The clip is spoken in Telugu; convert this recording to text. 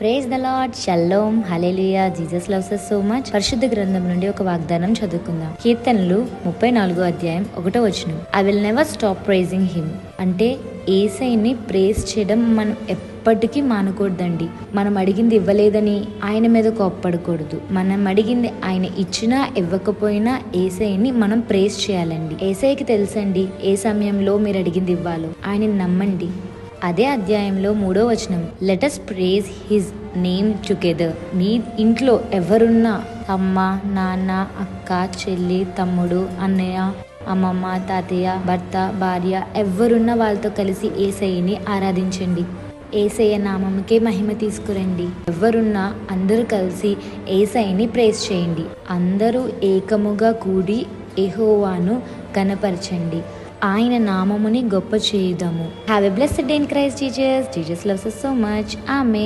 Praise the lord shalom hallelujah Jesus loves so much పరిశుద్ధ గ్రంథం నుండి ఒక వాగ్దానం చదువుకుందాం. కీర్తనలు ముప్పై నాలుగో అధ్యాయం ఒకటో వచనం. I will never stop praising him అంటే ఏసైని ప్రేస్ చేయడం మనం ఎప్పటికీ మానకూడదండి. మనం అడిగింది ఇవ్వలేదని ఆయన మీద కోప్పడకూడదు. మనం అడిగింది ఆయన ఇచ్చినా ఇవ్వకపోయినా ఏసైని మనం ప్రేస్ చేయాలండి. ఏసైకి తెలుసండి ఏ సమయంలో మీరు అడిగింది ఇవ్వాలో? ఆయన నమ్మండి. అదే అధ్యాయంలో మూడో వచనం. Let us praise his name together మీ ఇంట్లో ఎవరున్నా అమ్మ నాన్న అక్క చెల్లి తమ్ముడు అన్నయ్య అమ్మమ్మ తాతయ్య భర్త భార్య ఎవరున్న వాళ్ళతో కలిసి ఏసయ్యని ఆరాధించండి. ఏసయ్య నామముకే మహిమ తీసుకురండి. ఎవరున్నా అందరూ కలిసి ఏసైని ప్రేస్ చేయండి. అందరూ ఏకముగా కూడి ఎహోవాను కనపరచండి ఆయన నామముని గొప్ప చేయుదాము have a blessed day in Christ Jesus Jesus loves so much ఆమె